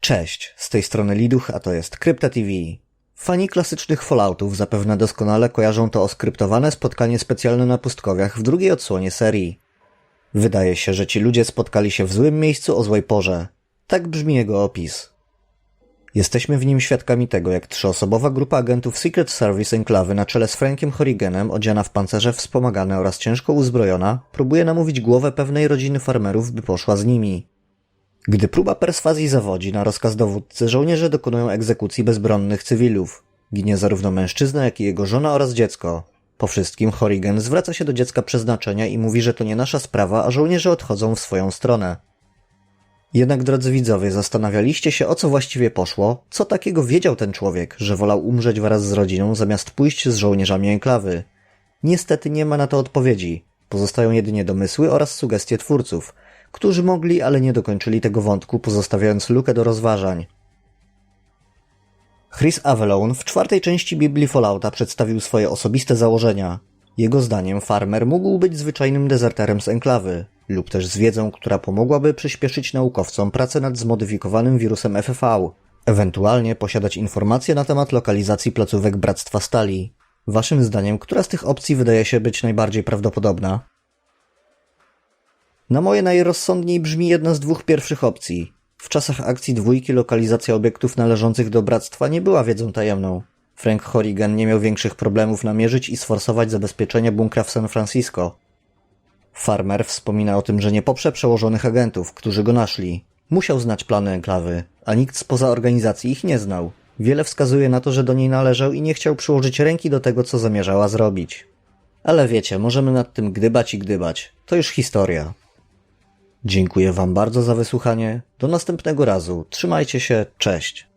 Cześć, z tej strony Liduch, a to jest Krypta TV. Fani klasycznych Falloutów zapewne doskonale kojarzą to oskryptowane spotkanie specjalne na pustkowiach w drugiej odsłonie serii. Wydaje się, że ci ludzie spotkali się w złym miejscu o złej porze. Tak brzmi jego opis. Jesteśmy w nim świadkami tego, jak trzyosobowa grupa agentów Secret Service Enklawy na czele z Frankiem Horriganem, odziana w pancerze wspomagane oraz ciężko uzbrojona, próbuje namówić głowę pewnej rodziny farmerów, by poszła z nimi. Gdy próba perswazji zawodzi na rozkaz dowódcy, żołnierze dokonują egzekucji bezbronnych cywilów. Ginie zarówno mężczyzna, jak i jego żona oraz dziecko. Po wszystkim Horrigan zwraca się do dziecka przeznaczenia i mówi, że to nie nasza sprawa, a żołnierze odchodzą w swoją stronę. Jednak, drodzy widzowie, zastanawialiście się, o co właściwie poszło? Co takiego wiedział ten człowiek, że wolał umrzeć wraz z rodziną, zamiast pójść z żołnierzami enklawy? Niestety nie ma na to odpowiedzi. Pozostają jedynie domysły oraz sugestie twórców, którzy mogli, ale nie dokończyli tego wątku, pozostawiając lukę do rozważań. Chris Avalon w czwartej części Biblii Fallouta przedstawił swoje osobiste założenia. Jego zdaniem farmer mógł być zwyczajnym dezerterem z enklawy, lub też z wiedzą, która pomogłaby przyspieszyć naukowcom pracę nad zmodyfikowanym wirusem FFV, ewentualnie posiadać informacje na temat lokalizacji placówek Bractwa Stali. Waszym zdaniem, która z tych opcji wydaje się być najbardziej prawdopodobna? Na moje najrozsądniej brzmi jedna z dwóch pierwszych opcji. W czasach akcji dwójki lokalizacja obiektów należących do bractwa nie była wiedzą tajemną. Frank Horrigan nie miał większych problemów namierzyć i sforsować zabezpieczenie bunkra w San Francisco. Farmer wspomina o tym, że nie poprze przełożonych agentów, którzy go naszli. Musiał znać plany enklawy, a nikt spoza organizacji ich nie znał. Wiele wskazuje na to, że do niej należał i nie chciał przyłożyć ręki do tego, co zamierzała zrobić. Ale wiecie, możemy nad tym gdybać i gdybać. To już historia. Dziękuję Wam bardzo za wysłuchanie. Do następnego razu. Trzymajcie się. Cześć.